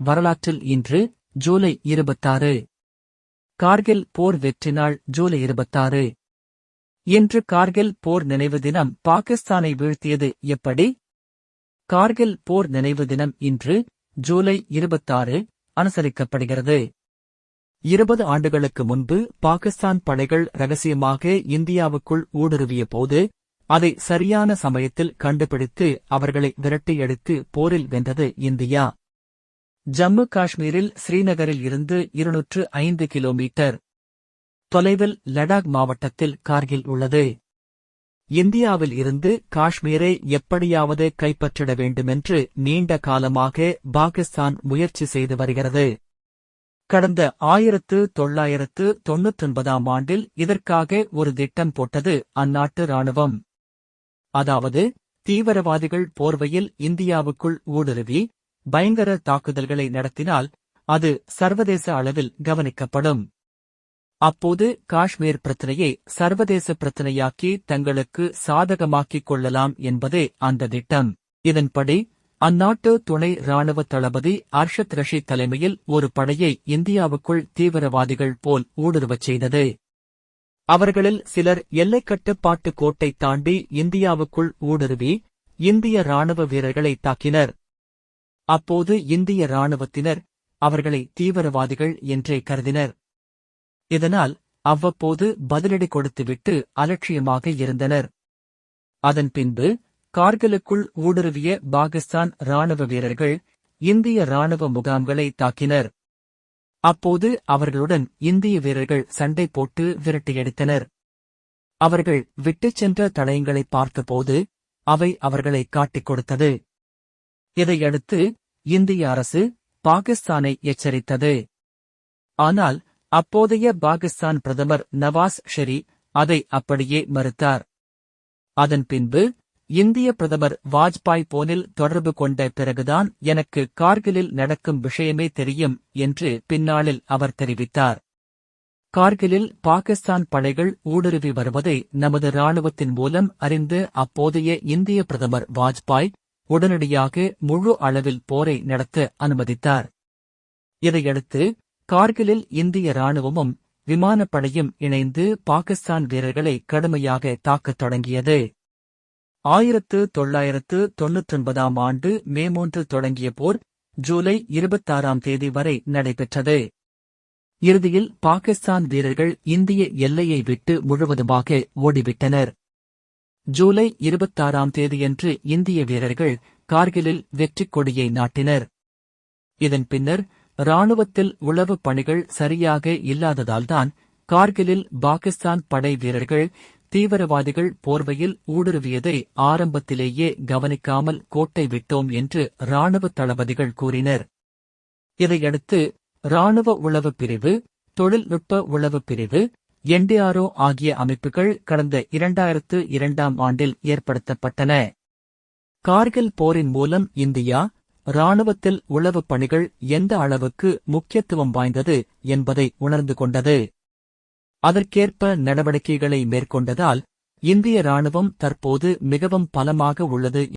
வரலாற்றில் இன்று ஜூலை இருபத்தாறு. கார்கில் போர் வெற்றி நாள் ஜூலை இருபத்தாறு. இன்று கார்கில் போர் நினைவு தினம் பாகிஸ்தானை வீழ்த்தியது எப்படி? கார்கில் போர் நினைவு தினம் இன்று ஜூலை இருபத்தாறு அனுசரிக்கப்படுகிறது. இருபது ஆண்டுகளுக்கு முன்பு பாகிஸ்தான் படைகள் ரகசியமாக இந்தியாவுக்குள் ஊடுருவிய போது அதை சரியான சமயத்தில் கண்டுபிடித்து அவர்களை விரட்டியடித்து போரில் வென்றது இந்தியா. ஜம்மு காஷ்மீரில் ஸ்ரீநகரில் இருந்து இருநூற்று ஐந்து கிலோமீட்டர் தொலைவில் லடாக் மாவட்டத்தில் கார்கில் உள்ளது. இந்தியாவில் இருந்து காஷ்மீரை எப்படியாவது கைப்பற்றிட வேண்டுமென்று நீண்ட காலமாக பாகிஸ்தான் முயற்சி செய்து வருகிறது. கடந்த ஆயிரத்து தொள்ளாயிரத்து தொன்னூற்றொன்பதாம் ஆண்டில் இதற்காக ஒரு திட்டம் போட்டது அந்நாட்டு ராணுவம் அதாவது தீவிரவாதிகள் போர்வையில் இந்தியாவுக்குள் ஊடுருவி பயங்கர தாக்குதல்களை நடத்தினால் அது சர்வதேச அளவில் கவனிக்கப்படும். அப்போது காஷ்மீர் பிரச்சனையை சர்வதேச பிரச்சனையாக்கி தங்களுக்கு சாதகமாக்கிக் கொள்ளலாம் என்பதே அந்த திட்டம். இதன்படி அந்நாட்டு துணை ராணுவ தளபதி அர்ஷத் ரஷி தலைமையில் ஒரு படையை இந்தியாவுக்குள் தீவிரவாதிகள் போல் ஊடுருவச் செய்தது. அவர்களில் சிலர் எல்லைக்கட்டுப்பாட்டு கோட்டை தாண்டி இந்தியாவுக்குள் ஊடுருவி இந்திய ராணுவ வீரர்களை தாக்கினர். அப்போது இந்திய ராணுவத்தினர் அவர்களை தீவிரவாதிகள் என்றே கருதினர். இதனால் அவ்வப்போது பதிலடி கொடுத்துவிட்டு அலட்சியமாக இருந்தனர். அதன் பின்பு கார்கிலுக்குள் ஊடுருவிய பாகிஸ்தான் ராணுவ வீரர்கள் இந்திய ராணுவ முகாம்களை தாக்கினர். அப்போது அவர்களுடன் இந்திய வீரர்கள் சண்டை போட்டு விரட்டியடித்தனர் அவர்கள் விட்டுச் சென்ற தடயங்களை பார்த்தபோது அவை அவர்களை காட்டிக் கொடுத்தது. இதையடுத்து இந்திய அரசு பாகிஸ்தானை எச்சரித்தது. ஆனால் அப்போதைய பாகிஸ்தான் பிரதமர் நவாஸ் ஷெரி அதை அப்படியே மறுத்தார். அதன் பின்பு இந்திய பிரதமர் வாஜ்பாய் போனில் தொடர்பு கொண்ட பிறகுதான் எனக்கு கார்கிலில் நடக்கும் விஷயமே தெரியும் என்று பின்னாளில் அவர் தெரிவித்தார். கார்கிலில் பாகிஸ்தான் படைகள் ஊடுருவி வருவதை நமது ராணுவத்தின் மூலம் அறிந்து அப்போதைய இந்திய பிரதமர் வாஜ்பாய் உடனடியாக முழு அளவில் போரை நடத்த அனுமதித்தார். இதையடுத்து கார்கிலில் இந்திய ராணுவமும் விமானப்படையும் இணைந்து பாகிஸ்தான் வீரர்களை கடுமையாக தாக்கத் தொடங்கியது. ஆயிரத்து தொள்ளாயிரத்து தொன்னூற்றொன்பதாம் ஆண்டு மே மூன்று தொடங்கிய போர் ஜூலை இருபத்தாறாம் தேதி வரை நடைபெற்றது. இறுதியில் பாகிஸ்தான் வீரர்கள் இந்திய எல்லையை விட்டு முழுவதுமாக ஓடிவிட்டனர். ஜூலை இருபத்தாறாம் தேதியன்று இந்திய வீரர்கள் கார்கிலில் வெற்றிக் கொடியை நாட்டினர். இதன் பின்னர் ராணுவத்தில் உளவுப் பணிகள் சரியாக இல்லாததால்தான் கார்கிலில் பாகிஸ்தான் படை வீரர்கள் தீவிரவாதிகள் போர்வையில் ஊடுருவியதை ஆரம்பத்திலேயே கவனிக்காமல் கோட்டை விட்டோம் என்று ராணுவ தளபதிகள் கூறினர். இதையடுத்து ராணுவ உளவுப் பிரிவு தொழில்நுட்ப உளவுப் பிரிவு என்டிஆர்ஓ ஆகிய அமைப்புகள் கடந்த இரண்டாயிரத்து இரண்டாம் ஆண்டில் ஏற்படுத்தப்பட்டன. கார்கில் போரின் மூலம் இந்தியா ராணுவத்தில் உளவுப் பணிகள் எந்த அளவுக்கு முக்கியத்துவம் வாய்ந்தது என்பதை உணர்ந்து கொண்டது. அதற்கேற்ப நடவடிக்கைகளை மேற்கொண்டதால் இந்திய ராணுவம் தற்போது மிகவும் பலமாக உள்ளது